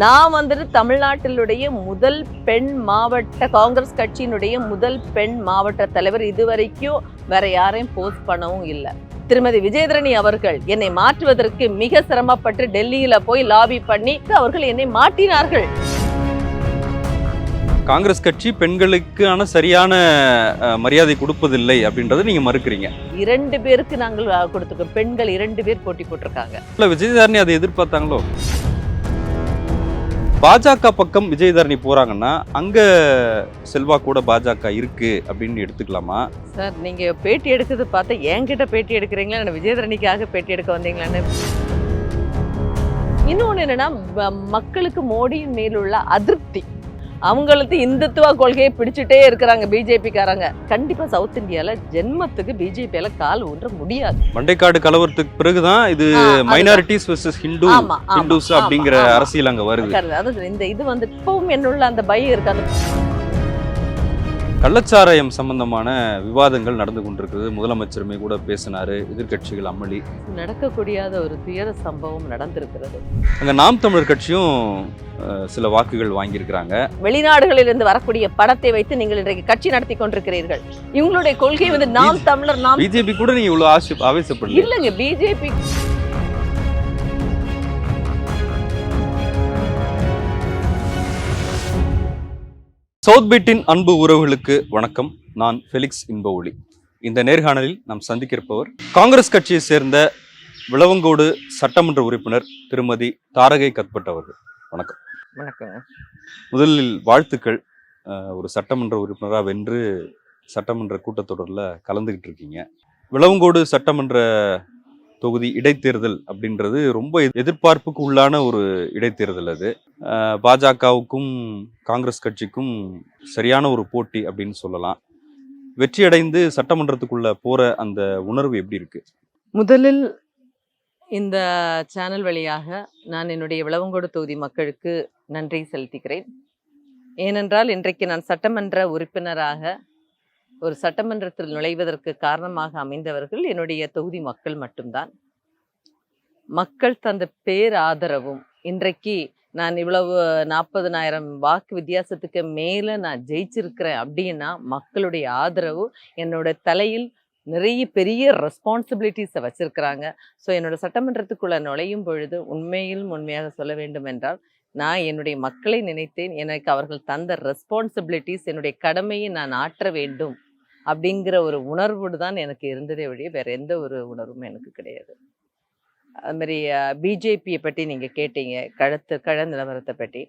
நான் வந்துட்டு தமிழ்நாட்டிலுடைய முதல் பெண் மாவட்ட காங்கிரஸ் கட்சியினுடைய முதல் பெண் மாவட்ட தலைவர் இதுவரைக்கும் வேற யாரையும் போஸ்ட் பண்ணவும் இல்லை. திருமதி விஜயதரணி அவர்கள் என்னை மாற்றுவதற்கு மிக சிரமப்பட்டு டெல்லியில போய் லாபி பண்ணி அவர்கள் என்னை மாட்டினார்கள் காங்கிரஸ் கட்சி பெண்களுக்கான சரியான மரியாதை கொடுப்பதில்லை அப்படின்றத நீங்க மறுக்கிறீங்க. இரண்டு பேருக்கு நாங்கள் கொடுத்திருக்கோம். பெண்கள் இரண்டு பேர் போட்டி போட்டிருக்காங்க. இல்ல விஜயதாரணி அதை எதிர்பார்த்தாங்களோ? பாஜக பக்கம் விஜயதரணி போறாங்கன்னா அங்க செல்வா கூட பாஜக இருக்கு அப்படின்னு எடுத்துக்கலாமா? சார் நீங்க பேட்டி எடுக்கிறது பார்த்தா என்கிட்ட பேட்டி எடுக்கிறீங்களா? இல்லை விஜயதரணிக்காக பேட்டி எடுக்க வந்தீங்களான்னு? இன்னொன்று என்னன்னா மக்களுக்கு மோடியின் மேலுள்ள அதிருப்தி. அவங்களுக்கு இந்துத்துவ கொள்கையை பிடிச்சிட்டே இருக்கிறாங்க பிஜேபிக்காரங்க கண்டிப்பா சவுத் இந்தியால ஜென்மத்துக்கு பிஜேபியால கால் ஊன்ற முடியாது மண்டைக்காடு கலவரத்துக்கு பிறகுதான் இது. மைனாரிட்டிஸ் வெர்சஸ் ஹிந்து ஹிந்துஸ் அப்படிங்கிற. அரசியல் அங்க வருது. அதாவது இந்த இது வந்து இப்பவும் என்னுள்ள அந்த பயம் இருக்கு அந்த கள்ளச்சாராயம் சம்பந்தமான விவாதங்கள் நடந்து கொண்டிருக்கிறது. முதலமைச்சருமே கூட பேசினாரு. எதிர்க்கட்சிகள் அமளி. நடக்கக்கூடியாத ஒரு துயர சம்பவம் நடந்திருக்கிறது. அங்க நாம் தமிழர் கட்சியும் சில வாக்குகள் வாங்கியிருக்கிறாங்க. வெளிநாடுகளிலிருந்து வரக்கூடிய பணத்தை வைத்து நீங்கள் இன்றைக்கு கட்சி நடத்தி கொண்டிருக்கிறீர்கள். இவங்களுடைய கொள்கை வந்து நாம் தமிழர் நாம் பிஜேபி கூட நீங்க இவ்வளவு ஆவேசப்படல இல்லைங்க பிஜேபி சவுத் பீட்டின் அன்பு உறவுகளுக்கு வணக்கம். நான் ஃபெலிக்ஸ் இன்பஒளி இந்த நேர்காணலில் நாம் சந்திக்க இருப்பவர் காங்கிரஸ் கட்சியை சேர்ந்த விளவங்கோடு சட்டமன்ற உறுப்பினர் திருமதி தாரகை கத்பட் அவர்கள். வணக்கம். வணக்கங்க. முதலில் வாழ்த்துக்கள் ஒரு சட்டமன்ற உறுப்பினராக வென்று சட்டமன்ற கூட்டத்தொடரில் கலந்துக்கிட்டு இருக்கீங்க விளவங்கோடு சட்டமன்ற தொகுதி இடைத்தேர்தல் அப்படின்றது ரொம்ப எதிர்பார்ப்புக்கு உள்ளான ஒரு இடைத்தேர்தல் அது. பாஜகவுக்கும் காங்கிரஸ் கட்சிக்கும் சரியான ஒரு போட்டி அப்படின்னு சொல்லலாம். வெற்றியடைந்து சட்டமன்றத்துக்குள்ள போற அந்த உணர்வு எப்படி இருக்கு? முதலில் இந்த சேனல் வழியாக நான் என்னுடைய விளவங்கோடு தொகுதி மக்களுக்கு நன்றி செலுத்துகிறேன் ஏனென்றால் இன்றைக்கு நான் சட்டமன்ற உறுப்பினராக ஒரு சட்டமன்றத்தில் நுழைவதற்கு காரணமாக அமைந்தவர்கள் என்னுடைய தொகுதி மக்கள் மட்டும்தான். மக்கள் தந்த பேர் ஆதரவும் இன்றைக்கு நான் இவ்வளவு நாற்பதனாயிரம் வாக்கு வித்தியாசத்துக்கு மேலே நான் ஜெயிச்சிருக்கிறேன் அப்படின்னா மக்களுடைய ஆதரவு என்னோட தலையில் நிறைய பெரிய ரெஸ்பான்சிபிலிட்டிஸை வச்சுருக்கிறாங்க. ஸோ என்னோட சட்டமன்றத்துக்குள்ளே நுழையும் பொழுது உண்மையிலும் உண்மையாக சொல்ல வேண்டும் என்றால் நான் என்னுடைய மக்களை நினைத்தேன் எனக்கு அவர்கள் தந்த ரெஸ்பான்சிபிலிட்டிஸ் என்னுடைய கடமையை நான் ஆற்ற வேண்டும். அப்படிங்கிற ஒரு உணர்வோடு தான் எனக்கு இருந்ததே வழிய வேற எந்த ஒரு உணர்வும் எனக்கு கிடையாது. அது மாதிரி பிஜேபியை பற்றி நீங்கள் கேட்டீங்க கழுத்து கழ நிலவரத்தை பற்றி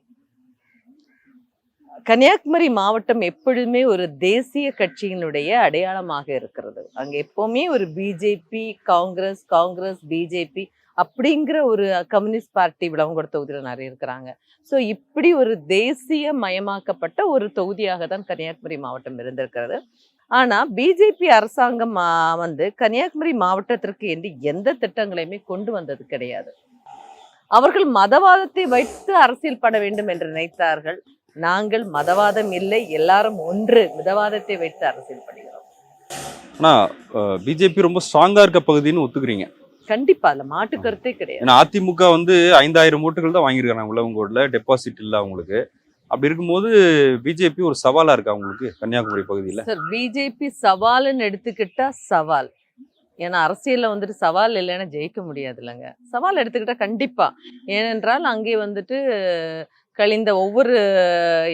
கன்னியாகுமரி மாவட்டம் எப்பொழுதுமே ஒரு தேசிய கட்சியினுடைய அடையாளமாக இருக்கிறது. அங்க எப்பவுமே ஒரு பிஜேபி காங்கிரஸ் காங்கிரஸ் பிஜேபி அப்படிங்கிற ஒரு கம்யூனிஸ்ட் பார்ட்டி விளவங்கோட தொகுதியில் நிறைய இருக்கிறாங்க. ஸோ இப்படி ஒரு தேசிய மயமாக்கப்பட்ட ஒரு தொகுதியாக தான் கன்னியாகுமரி மாவட்டம் இருந்திருக்கிறது. ஆனா பிஜேபி அரசாங்கம் வந்து கன்னியாகுமரி மாவட்டத்திற்கு என்று எந்த திட்டங்களையுமே கொண்டு வந்தது கிடையாது. அவர்கள் மதவாதத்தை வைத்து அரசியல் பட வேண்டும் என்று நினைத்தார்கள். நாங்கள் மதவாதம் இல்லை எல்லாரும் ஒன்று மிதவாதத்தை வைத்து அரசியல் பண்ணுகிறோம் ஆனா பிஜேபி ரொம்ப ஸ்ட்ராங்கா இருக்க பகுதின்னு ஒத்துக்கிறீங்க. கண்டிப்பா அதுல மாட்டு கருத்தே கிடையாது. அதிமுக வந்து ஐந்தாயிரம் ஓட்டுகள் தான் வாங்கியிருக்காங்க உழவங்கோடுல டெபாசிட் இல்லை அவங்களுக்கு. அப்படி இருக்கும்போது பிஜேபி ஒரு சவாலா இருக்கு அவங்களுக்கு கன்னியாகுமரி பகுதியில? சார் பிஜேபி சவால்னு எடுத்துக்கிட்டா சவால். ஏன்னா அரசியல்ல வந்துட்டு சவால் இல்லைன்னா ஜெயிக்க முடியாது இல்லைங்க சவால் எடுத்துக்கிட்டா கண்டிப்பா. ஏனென்றால் அங்கே வந்துட்டு கழிந்த ஒவ்வொரு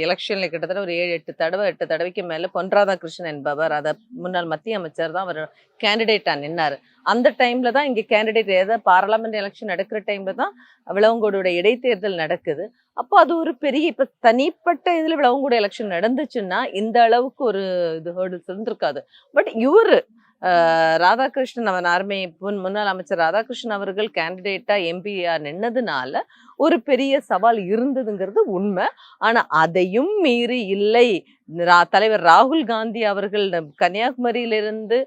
எலெக்ஷன்ல கிட்டத்தட்ட ஒரு ஏழு எட்டு தடவை எட்டு தடவைக்கு மேல பொன் ராதாகிருஷ்ணன் என்பவர் அதை முன்னாள் மத்திய அமைச்சர் தான் அவர் கேண்டிடேட்டா நின்னாரு. அந்த டைம்ல தான் இங்க கேண்டிடேட் ஏதாவது பார்லமெண்ட் எலெக்ஷன் நடக்கிற டைம்ல தான் விளவங்கோடோட இடைத்தேர்தல் நடக்குது. அப்போ அது ஒரு பெரிய இப்ப தனிப்பட்ட இதுல விளவங்கோட எலெக்ஷன் நடந்துச்சுன்னா இந்த அளவுக்கு ஒரு இது ஹேர்டில்ஸ் இருந்திருக்காது. பட் இவரு ராதாகிருஷ்ணன் அவன் ஆர்மி முன்னாள் அமைச்சர் ராதாகிருஷ்ணன் அவர்கள் கேண்டிடேட்டா எம்பியா நின்னதுனால ஒரு பெரிய சவால் இருந்ததுங்கிறது உண்மை. ஆனா அதையும் மீறி இல்லை. ரா- தலைவர் ராகுல் காந்தி அவர்கள் நம் கன்னியாகுமரியிலிருந்து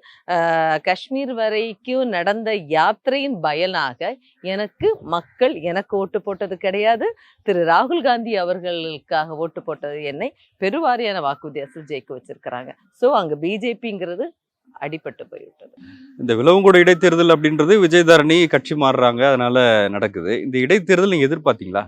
காஷ்மீர் வரைக்கும் நடந்த யாத்திரையின் பயனாக எனக்கு மக்கள் எனக்கு ஓட்டு போட்டது கிடையாது. திரு ராகுல் காந்தி அவர்களுக்காக ஓட்டு போட்டது என்னை பெருவாரியான வாக்கு வித்தியாசம் ஜெயிக்க வச்சிருக்கிறாங்க. ஸோ அங்கே பிஜேபிங்கிறது அடிபட்டு போய்விட்டது. இந்த விலவங்கோடு இடைத்தேர்தல் அப்படின்றது விஜயதாரணி கட்சி மாறுறாங்க அதனால நடக்குது. இந்த இடைத்தேர்தல் நீங்க எதிர்பார்த்தீங்களா?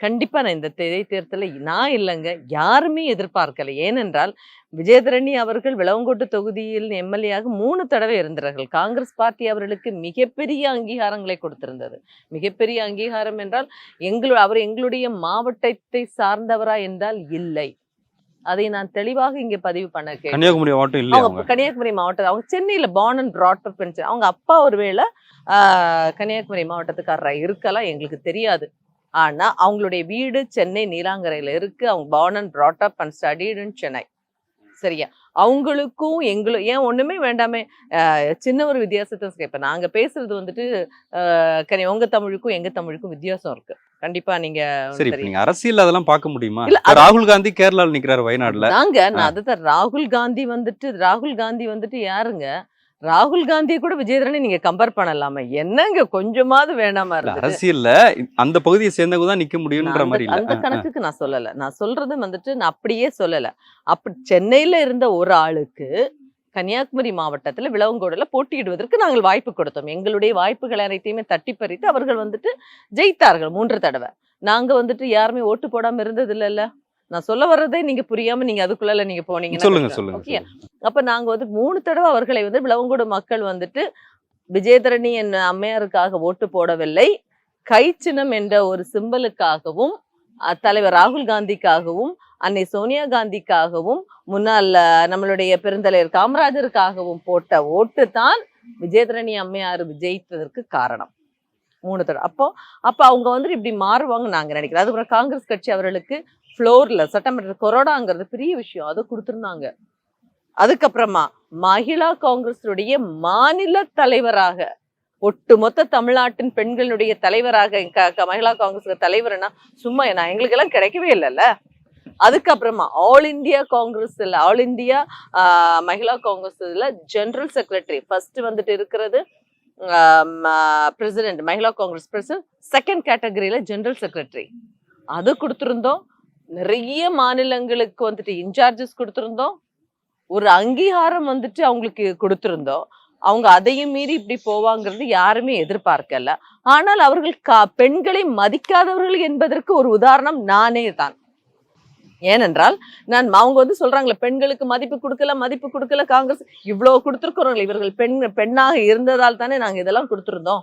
கண்டிப்பா நான் இந்த இடைத்தேர்தலை நான் இல்லைங்க யாருமே எதிர்பார்க்கல. ஏனென்றால் விஜயதரணி அவர்கள் விளவங்கோட்டு தொகுதியில் எம்எல்ஏயாக மூணு தடவை இருந்தார்கள் காங்கிரஸ் பார்ட்டி அவர்களுக்கு மிகப்பெரிய அங்கீகாரங்களை கொடுத்திருந்தது. மிகப்பெரிய அங்கீகாரம் என்றால் எங்களு அவர் எங்களுடைய மாவட்டத்தை சார்ந்தவரா என்றால் இல்லை. அதை நான் தெளிவாக இங்கே பதிவு பண்ண கன்னியாகுமரி மாவட்டம் இல்லையா அவங்க கன்னியாகுமரி மாவட்டம் அவங்க சென்னையில born and brought up in Chennai. அவங்க அப்பா ஒருவேளை ஆஹ், கன்னியாகுமரி மாவட்டத்துக்காரரா இருக்கலாம் எங்களுக்கு தெரியாது. ஆனா அவங்களுடைய வீடு சென்னை நீலாங்கரையில இருக்கு. அவங்க born and brought up and studied Chennai. சரியா? அவங்களுக்கும் எங்களும் ஏன் ஒண்ணுமே வேண்டாமே சின்ன ஒரு வித்தியாசத்தை கேட்பேன் நாங்க பேசுறது வந்துட்டு ஆஹ், கனி உங்க தமிழுக்கும் எங்க தமிழுக்கும் வித்தியாசம் இருக்கு. கண்டிப்பா நீங்க சரி இப்ப. நீங்க அரசியல் அதெல்லாம் பார்க்க முடியுமா? இல்ல, ராகுல் காந்தி கேரளால நிக்கிறாரு வயநாடுல. நாங்க நான். அதுதான் ராகுல் காந்தி வந்துட்டு ராகுல் காந்தி வந்துட்டு யாருங்க? ராகுல் காந்தியை கூட விஜயதரணி நீங்க கம்பேர் பண்ணலாமா. என்னங்க கொஞ்சமாவது வேணாமா இருந்தது அரசியல்ல அந்த பகுதியை சேர்ந்தவங்க தான் நிக்க முடியும்ன்ற மாதிரி அந்த. கணக்குக்கு நான் சொல்லல. நான் சொல்றது வந்துட்டு நான் அப்படியே சொல்லல. அப்ப சென்னையில இருந்த ஒரு ஆளுக்கு கன்னியாகுமரி மாவட்டத்துல விளவங்கோடுல போட்டியிடுவதற்கு நாங்கள் வாய்ப்பு கொடுத்தோம் எங்களுடைய வாய்ப்புகள் அனைத்தையுமே தட்டி பறித்து அவர்கள் வந்துட்டு ஜெயித்தார்கள் மூன்று தடவை நாங்க வந்துட்டு யாருமே ஓட்டு போடாம இருந்தது இல்லல்ல நான் சொல்ல வர்றதே நீங்க புரியாம நீங்க அதுக்குள்ள நீங்க போனீங்கன்னா சொல்லுங்க. சொல்லுங்க? சொல்லுங்க. அப்ப நாங்க வந்து மூணு தடவை அவர்களை வந்து விளவங்கோடு மக்கள் வந்துட்டு விஜயதரணி என்ற அம்மையாருக்காக ஓட்டு போடவில்லை கை சின்னம் என்ற ஒரு சிம்பலுக்காகவும் தலைவர் ராகுல் காந்திக்காகவும் அன்னை சோனியா காந்திக்காகவும் முன்னால் நம்மளுடைய பெருந்தலைவர் காமராஜருக்காகவும் போட்ட ஓட்டு தான் விஜயதரணி அம்மையார் விஜயித்ததற்கு காரணம். மூணு தடவை. அப்போ அப்போ அவங்க வந்துட்டு இப்படி மாறுவாங்க நாங்கள் நினைக்கிறோம். அதுக்கப்புறம் காங்கிரஸ் கட்சி அவர்களுக்கு ஃப்ளோரில் சட்டமன்ற கொரோடாங்கிறது பெரிய விஷயம். அதை கொடுத்துருந்தாங்க. அதுக்கப்புறமா மகிழா காங்கிரஸுடைய மாநில தலைவராக ஒட்டுமொத்த தமிழ்நாட்டின் பெண்களுடைய தலைவராக மகிழா காங்கிரஸ் தலைவர்னா சும்மா நான் எங்களுக்கெல்லாம் கிடைக்கவே இல்லைல்ல. அதுக்கப்புறமா ஆல் இந்தியா காங்கிரஸ் இல்லை ஆல் இந்தியா மகிழா காங்கிரஸ் இதில் ஜென்ரல் செக்ரட்டரி ஃபர்ஸ்ட் வந்துட்டு இருக்கிறது president Mahila Congress president second கேட்டகரியில் ஜென்ரல் செக்ரட்டரி அது கொடுத்துருந்தோம். நிறைய மாநிலங்களுக்கு வந்துட்டு இன்சார்ஜஸ் கொடுத்துருந்தோம். ஒரு அங்கீகாரம் வந்துட்டு அவங்களுக்கு கொடுத்துருந்தோம். அவங்க அதையும் மீறி இப்படி போவாங்கிறது யாருமே எதிர்பார்க்கல. ஆனால் அவர்கள் கா- பெண்களை மதிக்காதவர்கள் என்பதற்கு ஒரு உதாரணம் நானே தான் ஏனென்றால் நான் அவங்க வந்து சொல்றாங்களே பெண்களுக்கு மதிப்பு கொடுக்கல மதிப்பு கொடுக்கல காங்கிரஸ் இவ்வளவு கொடுத்துருக்கிறோம் இவர்கள் பெண் பெண்ணாக இருந்ததால் தானே நாங்க இதெல்லாம் கொடுத்துருந்தோம்.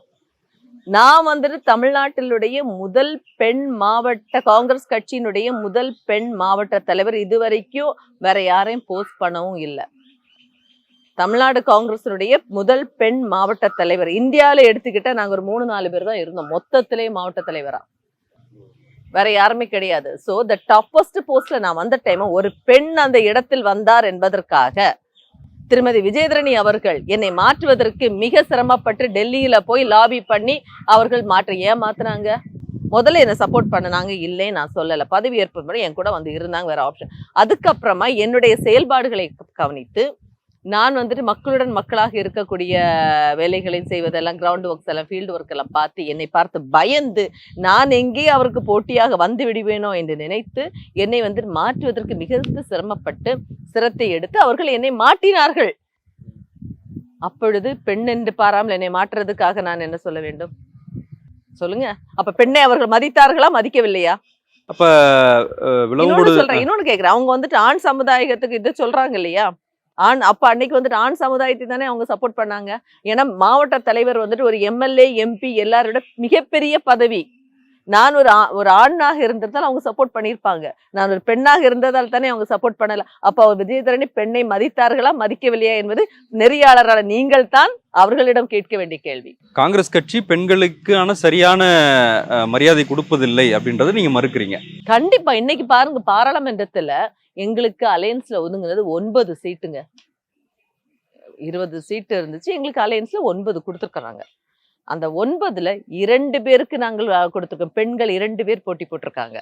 நான் வந்துட்டு தமிழ்நாட்டினுடைய முதல் பெண் மாவட்ட காங்கிரஸ் கட்சியினுடைய முதல் பெண் மாவட்ட தலைவர் இதுவரைக்கும் வேற யாரையும் போஸ்ட் பண்ணவும் இல்லை. தமிழ்நாடு காங்கிரஸினுடைய முதல் பெண் மாவட்ட தலைவர். இந்தியாவில எடுத்துக்கிட்ட நாங்க ஒரு மூணு நாலு பேர் தான் இருந்தோம். மொத்தத்திலே மாவட்ட தலைவரா. வேற யாருமே கிடையாது. ஸோ த டாப்பஸ்ட் போஸ்ட்ல நான் வந்த டைம் ஒரு பெண் அந்த இடத்தில் வந்தார் என்பதற்காக திருமதி விஜயதரணி அவர்கள் என்னை மாற்றுவதற்கு மிக சிரமப்பட்டு டெல்லியில போய் லாபி பண்ணி அவர்கள் மாற்ற ஏமாத்துனாங்க. முதல்ல என்னை சப்போர்ட் பண்ணினாங்க. இல்லைன்னு நான் சொல்லலை. பதவி ஏற்பு முறை என் கூட வந்து இருந்தாங்க வேற ஆப்ஷன் அதுக்கப்புறமா என்னுடைய செயல்பாடுகளை கவனித்து நான் வந்துட்டு மக்களுடன் மக்களாக இருக்கக்கூடிய வேலைகளை செய்வதெல்லாம் கிரவுண்ட் ஒர்க்ஸ் எல்லாம் ஃபீல்டு ஒர்க் எல்லாம் பார்த்து என்னை பார்த்து பயந்து நான் எங்கே அவருக்கு போட்டியாக வந்து விடுவேனோ என்று நினைத்து என்னை வந்து மாற்றுவதற்கு மிகுந்த சிரமப்பட்டு சிரத்தை எடுத்து அவர்கள் என்னை மாட்டினார்கள் அப்பொழுது பெண் என்று பாராமல் என்னை மாற்றுறதுக்காக நான் என்ன சொல்ல வேண்டும்? சொல்லுங்க. அப்ப பெண்ணை அவர்கள் மதித்தார்களா? மதிக்கவில்லையா? அப்ப இன்னொன்னு கேக்குறேன். அவங்க வந்துட்டு ஆண் சமுதாயத்துக்கு இது சொல்றாங்க இல்லையா? ஆண் அப்ப அன்னைக்கு வந்துட்டு ஆண் சமுதாயத்தை தானே அவங்க சப்போர்ட் பண்ணாங்க. ஏன்னா மாவட்ட தலைவர் வந்துட்டு ஒரு எம்எல்ஏ எம்பி எல்லாரோட மிகப்பெரிய பதவி. நான் ஒரு ஒரு ஆணாக இருந்ததால் அவங்க சப்போர்ட் பண்ணியிருப்பாங்க. நான் ஒரு பெண்ணாக இருந்ததால் தானே அவங்க சப்போர்ட் பண்ணல. அப்ப அவர் விஜயதரணி பெண்ணை மதித்தார்களா? மதிக்கவில்லையா என்பது நெறியாளரான நீங்கள் தான் அவர்களிடம் கேட்க வேண்டிய கேள்வி. காங்கிரஸ் கட்சி பெண்களுக்கான சரியான மரியாதை கொடுப்பதில்லை அப்படின்றத நீங்க மறுக்கிறீங்க. கண்டிப்பா. இன்னைக்கு பாருங்க பாராளுமன்றத்துல எங்களுக்கு அலையன்ஸ்ல ஒதுங்குனது ஒன்பது சீட்டுங்க. இருபது சீட்டு இருந்துச்சு. எங்களுக்கு அலையன்ஸ்ல ஒன்பது கொடுத்துருக்காங்க அந்த ஒன்பதுல இரண்டு பேருக்கு நாங்கள் கொடுத்திருக்கோம். பெண்கள் இரண்டு பேர் போட்டி போட்டிருக்காங்க.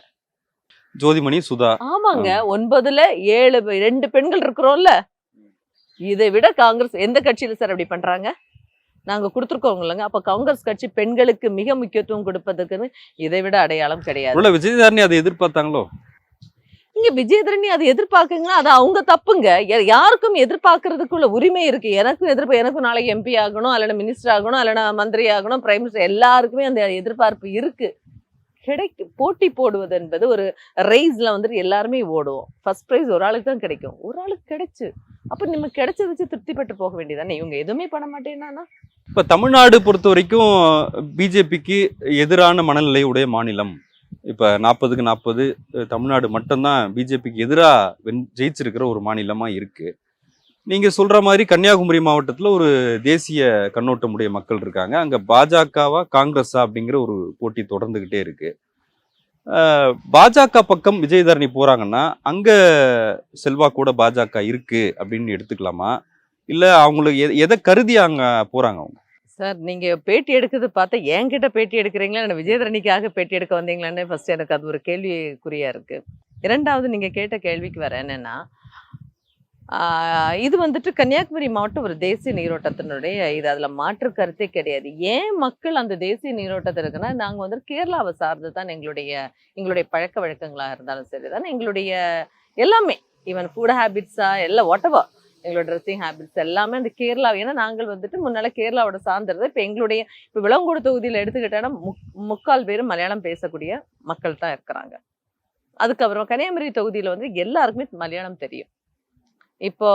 ஜோதிமணி சுதா. ஆமாங்க. ஒன்பதுல ஏழு ரெண்டு பெண்கள் இருக்கிறோம்ல. இதை விட காங்கிரஸ் எந்த கட்சியில சார் அப்படி பண்றாங்க? நாங்க கொடுத்துருக்கோம் இல்லைங்க. அப்ப காங்கிரஸ் கட்சி பெண்களுக்கு மிக முக்கியத்துவம் கொடுப்பதற்குன்னு இதை விட அடையாளம் கிடையாது. விஜயதாரணி அதை எதிர்பார்த்தாங்களோ? நீங்க விஜயதரணி அதை எதிர்பார்க்குங்கன்னா அது அவங்க தப்புங்க. யாருக்கும் எதிர்பார்க்கறதுக்குள்ள உரிமை இருக்கு. எனக்கும் எதிர்ப்பு எனக்கும் நாளைக்கு எம்பி ஆகணும் அல்லனா மினிஸ்டர் ஆகணும் அல்லனா மந்திரி ஆகணும் பிரைம் மினிஸ்டர் எல்லாருக்குமே அந்த எதிர்பார்ப்பு இருக்கு. கிடைக்கு போட்டி போடுவது என்பது ஒரு ரைஸ்ல வந்துட்டு எல்லாருமே ஓடுவோம். ஃபர்ஸ்ட் ப்ரைஸ் ஒரு ஆளுக்கு தான் கிடைக்கும். ஒரு ஆளுக்கு கிடைச்சு. அப்போ நம்ம கிடைச்சது வச்சு திருப்திப்பட்டு போக வேண்டியதானே இவங்க எதுவுமே பண்ண மாட்டேன்னா இப்போ தமிழ்நாடு பொறுத்த வரைக்கும் பிஜேபிக்கு எதிரான மனநிலை உடைய மாநிலம். இப்போ நாற்பதுக்கு நாற்பது தமிழ்நாடு மட்டும்தான் பிஜேபிக்கு எதிராக வென் ஜெயிச்சிருக்கிற ஒரு மாநிலமாக இருக்குது நீங்கள் சொல்கிற மாதிரி கன்னியாகுமரி மாவட்டத்தில் ஒரு தேசிய கண்ணோட்டமுடைய மக்கள் இருக்காங்க. அங்கே பாஜகவா காங்கிரஸா அப்படிங்கிற ஒரு போட்டி தொடர்ந்துக்கிட்டே இருக்குது பாஜக பக்கம் விஜயதரணி போகிறாங்கன்னா அங்கே செல்வா கூட பாஜக இருக்குது அப்படின்னு எடுத்துக்கலாமா? இல்லை அவங்களுக்கு எதை கருதி அங்கே போகிறாங்க அவங்க? சார் நீங்கள் பேட்டி எடுக்கிறது பார்த்தா என்கிட்ட பேட்டி எடுக்கிறீங்களா? இல்லை விஜயதரணிக்காக பேட்டி எடுக்க வந்தீங்களான்னு ஃபர்ஸ்ட் எனக்கு அது ஒரு கேள்விக்குறியாக இருக்கு. இரண்டாவது நீங்கள் கேட்ட கேள்விக்கு வர என்னென்னா இது வந்துட்டு கன்னியாகுமரி மாவட்டம் ஒரு தேசிய நீரோட்டத்தினுடைய இது. அதில் மாற்று கருத்தே கிடையாது. ஏன் மக்கள் அந்த தேசிய நீரோட்டத்தில் இருக்குன்னா நாங்கள் வந்து கேரளாவை சார்ந்து தான் எங்களுடைய எங்களுடைய பழக்க வழக்கங்களாக இருந்தாலும் சரி தான் எங்களுடைய எல்லாமே. ஈவன் ஃபுட் ஹேபிட்ஸாக எல்லாம் ஒட்டவா எங்களோட ட்ரெஸ்ஸிங் ஹேபிட்ஸ் எல்லாமே அந்த கேரளா ஏன்னா நாங்கள் வந்துட்டு முன்னால கேரளாவோட சார்ந்தது இப்போ எங்களுடைய இப்போ விளங்கூடு தொகுதியில் எடுத்துக்கிட்டோன்னா முக் முக்கால் பேரும் மலையாளம் பேசக்கூடிய மக்கள் தான் இருக்கிறாங்க. அதுக்கப்புறம் கன்னியாகுமரி தொகுதியில் வந்து எல்லாருக்குமே மலையாளம் தெரியும். இப்போ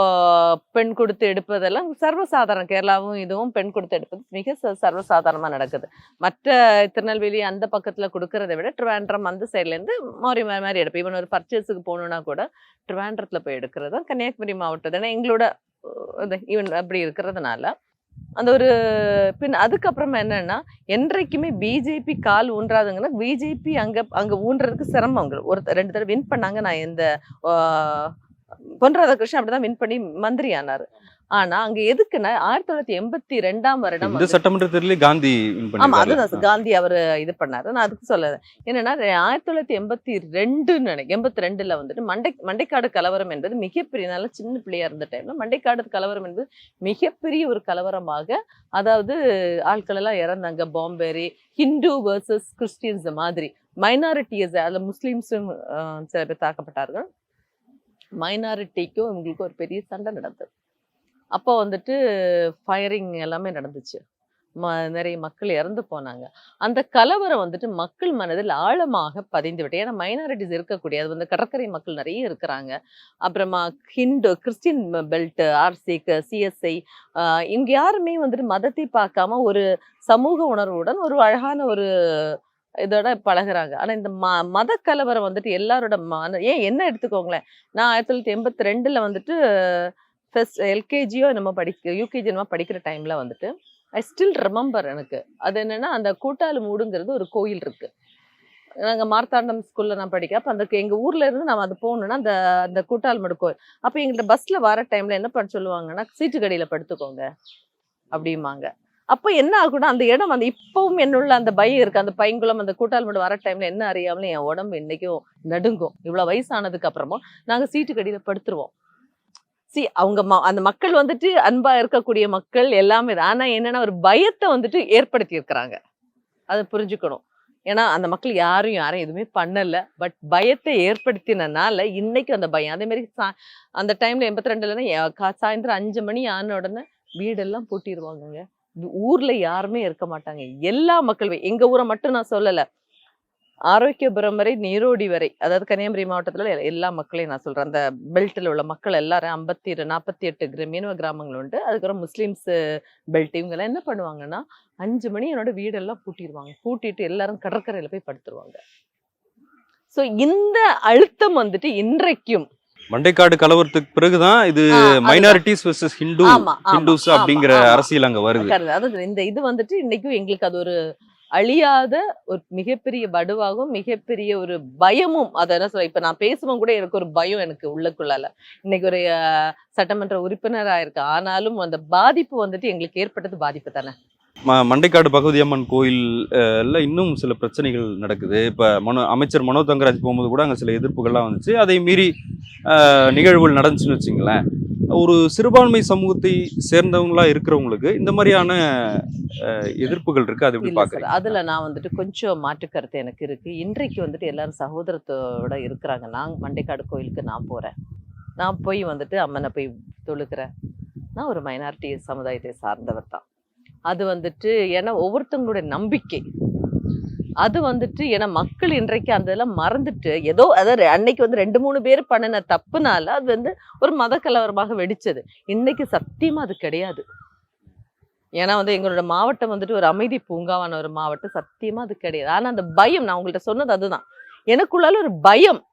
பெண் கொடுத்து எடுப்பதெல்லாம் சர்வசாதாரணம். கேரளாவும் இதுவும் பெண் கொடுத்து எடுப்பது மிக ச- நடக்குது. மற்ற திருநெல்வேலி அந்த பக்கத்தில் கொடுக்கறதை விட ட்ரிவாண்ட்ரம் அந்த சைட்லேருந்து மாறி மாறி மாறி எடுப்போம் இவன் ஒரு பர்ச்சேஸுக்கு போகணுன்னா கூட ட்ரிவாண்ட்ரத்தில் போய் எடுக்கிறது தான் கன்னியாகுமரி மாவட்டம் ஏன்னா எங்களோட ஈவன் அப்படி இருக்கிறதுனால அந்த ஒரு பின் அதுக்கப்புறமா என்னன்னா என்றைக்குமே பிஜேபி கால் ஊன்றாதுங்கன்னா பிஜேபி அங்கே அங்கே ஊன்றதுக்கு சிரமம். அவங்க ஒரு ரெண்டு தடவை வின் பண்ணாங்க. நான் இந்த பொன் ராதாகிருஷ்ணன் அப்படிதான் வின் பண்ணி மந்திரி ஆனாரு ஆனா அங்க எதுக்குன்னா ஆயிரத்தி தொள்ளாயிரத்தி எண்பத்தி ரெண்டாம் வருடம் இந்த வந்து- சட்டமன்ற தேர்தலே காந்தி ஆமா? அதுதான் காந்தி அவர் இது பண்ணாரு. நான் அதுக்கு சொல்லல. என்னன்னா ஆயிரத்தி தொள்ளாயிரத்தி எண்பத்தி ரெண்டுன்னு நினைக்கிறேன் எண்பத்தி ரெண்டுல வந்துட்டு மண்டை மண்டைக்காடு கலவரம் என்பது மிகப்பெரிய நல்ல சின்ன பிள்ளையா இருந்த டைம்ல மண்டைக்காடு கலவரம் என்பது மிகப்பெரிய ஒரு கலவரமாக அதாவது ஆட்கள் எல்லாம் இறந்தாங்க. பாம்பேரி ஹிந்து வர்சஸ் கிறிஸ்டியன்ஸ் மாதிரி. மைனாரிட்டிஸ் அதுல முஸ்லிம்ஸும் சில பேர் தாக்கப்பட்டார்கள். மைனாரிட்டிக்கும் இவங்களுக்கும் ஒரு பெரிய சண்டை நடந்தது. அப்போ வந்துட்டு ஃபயரிங் எல்லாமே நடந்துச்சு. ம நிறைய மக்கள் இறந்து போனாங்க. அந்த கலவரம் வந்துட்டு மக்கள் மனதில் ஆழமாக பதிந்து விட்டு ஏன்னா மைனாரிட்டிஸ் இருக்கக்கூடிய அது வந்து கடற்கரை மக்கள் நிறைய இருக்கிறாங்க. அப்புறமா ஹிந்து கிறிஸ்டின் பெல்ட் ஆர்சிக் சிஎஸ்ஐ இங்கே யாருமே வந்துட்டு மதத்தை பார்க்காம ஒரு சமூக உணர்வுடன் ஒரு அழகான ஒரு இதோட பழகுறாங்க. ஆனால் இந்த ம மத கலவரம் வந்துட்டு எல்லாரோட மன ஏன் என்ன எடுத்துக்கோங்களேன்? நான் ஆயிரத்தி தொள்ளாயிரத்தி எண்பத்தி ரெண்டில் வந்துட்டு ஃபஸ்ட் எல்கேஜியோ நம்ம படிக்க யூகேஜி நம்ம படிக்கிற டைமில் வந்துட்டு ஐ ஸ்டில் ரிமெம்பர் எனக்கு. அது என்னென்னா அந்த கூட்டாளி மூடுங்கிறது ஒரு கோயில் இருக்குது நாங்கள் மார்த்தாண்டம் ஸ்கூலில் நான் படிக்க அப்போ அந்த எங்கள் ஊரில் இருந்து நம்ம அது போகணுன்னா அந்த அந்த கூட்டாள்மடு கோயில். அப்போ எங்கள்கிட்ட பஸ்ஸில் வர டைமில் என்ன பண்ண சொல்லுவாங்கன்னா சீட்டு கடையில் படுத்துக்கோங்க அப்படிம்பாங்க. அப்போ என்ன ஆகும்னா அந்த இடம் வந்து இப்பவும் என்னுள்ள அந்த பயம் இருக்கு. அந்த பைங்குளம் அந்த கூட்டாள்மடு வர டைம்ல என்ன அறியாமலே என் உடம்பு இன்னைக்கும் நடுங்கும். இவ்வளவு வயசானதுக்கு அப்புறமும் நாங்க சீட்டு கடியில படுத்துருவோம். சி அவங்க ம- அந்த மக்கள் வந்துட்டு அன்பா இருக்கக்கூடிய மக்கள் எல்லாமே ஆனா என்னன்னா ஒரு பயத்தை வந்துட்டு ஏற்படுத்தி இருக்கிறாங்க. அதை புரிஞ்சுக்கணும். ஏன்னா அந்த மக்கள் யாரும் யாரும் எதுவுமே பண்ணல. பட் பயத்தை ஏற்படுத்தினனால இன்னைக்கு அந்த பயம். அதே மாதிரி சா- அந்த டைம்ல எண்பத்தி ரெண்டுலன்னா சாயந்தரம் அஞ்சு மணி ஆன உடனே வீடெல்லாம் பூட்டிடுவாங்கங்க ஊர்ல யாருமே இருக்க மாட்டாங்க. எல்லா மக்களுமே எங்க ஊரை மட்டும் நான் சொல்லல. ஆரோக்கியபுரம் வரை நீரோடி வரை அதாவது கன்னியாகுமரி மாவட்டத்துல எல்லா மக்களையும் நான் சொல்றேன். அந்த பெல்ட்டில் உள்ள மக்கள் எல்லாரும் ஐம்பத்தி நாற்பத்தி எட்டு கிர மீனவ கிராமங்கள் உண்டு. அதுக்கப்புறம் முஸ்லீம்ஸ் பெல்ட் இவங்கெல்லாம் என்ன பண்ணுவாங்கன்னா அஞ்சு மணி என்னோட வீடெல்லாம் பூட்டிடுவாங்க. பூட்டிட்டு எல்லாரும் கடற்கரையில போய் படுத்துருவாங்க. ஸோ இந்த அழுத்தம் வந்துட்டு இன்றைக்கும் மண்டைக்காடு கலவரத்துக்கு பிறகுதான் இது. மைனாரிட்டிஸ் வெர்சஸ் ஹிந்து ஹிந்துஸ் அப்படிங்கிற. அரசியல் அங்க வருது. அதாவது இந்த இது வந்துட்டு இன்னைக்கும் எங்களுக்கு அது ஒரு அழியாத ஒரு மிகப்பெரிய வடுவாகும் மிகப்பெரிய ஒரு பயமும் அதை என்ன சொல்ல இப்ப நான் பேசும்போது கூட எனக்கு ஒரு பயம் எனக்கு உள்ளுக்குள்ளால இன்னைக்கு ஒரு சட்டமன்ற உறுப்பினரா இருக்கு ஆனாலும் அந்த பாதிப்பு வந்துட்டு எங்களுக்கு ஏற்பட்டது பாதிப்பு தானே ம- மண்டைக்காடு பகவதி அம்மன் கோயில்ல இன்னும் சில பிரச்சனைகள் நடக்குது. இப்ப மனோ அமைச்சர் மனோ தங்கராஜ் போகும்போது கூட அங்க சில எதிர்ப்புகள்லாம் வந்துச்சு. அதை மீறி நிகழ்வுகள் நடந்துச்சுன்னு வச்சுங்களேன் ஒரு சிறுபான்மை சமூகத்தை சேர்ந்தவங்களா இருக்கிறவங்களுக்கு இந்த மாதிரியான எதிர்ப்புகள் இருக்கு. அது எப்படி பாக்குறீங்க அதுல நான் வந்துட்டு கொஞ்சம் மாற்று கருத்து எனக்கு இருக்கு. இன்றைக்கு வந்துட்டு எல்லாரும் சகோதரத்தோட இருக்கிறாங்க. நான் மண்டைக்காடு கோயிலுக்கு நான் போறேன். நான் போய் வந்துட்டு அம்மனை போய் தொழுகிறேன். நான் ஒரு மைனாரிட்டி சமுதாயத்தை சார்ந்தவர் தான். அது வந்துட்டு ஏன்னா ஒவ்வொருத்தவங்களுடைய நம்பிக்கை. அது வந்துட்டு ஏன்னா மக்கள் இன்றைக்கு அந்த இதெல்லாம் மறந்துட்டு ஏதோ அதாவது அன்னைக்கு வந்து ரெண்டு மூணு பேர் பண்ணின தப்புனால அது வந்து ஒரு மத கலவரமாக வெடிச்சது. இன்னைக்கு சத்தியமா அது கிடையாது. ஏன்னா வந்து எங்களோட மாவட்டம் வந்துட்டு ஒரு அமைதி பூங்காவான ஒரு மாவட்டம். சத்தியமா அது கிடையாது. ஆனா அந்த பயம் நான் உங்கள்கிட்ட சொன்னது அதுதான். எனக்குள்ளால ஒரு பயம்.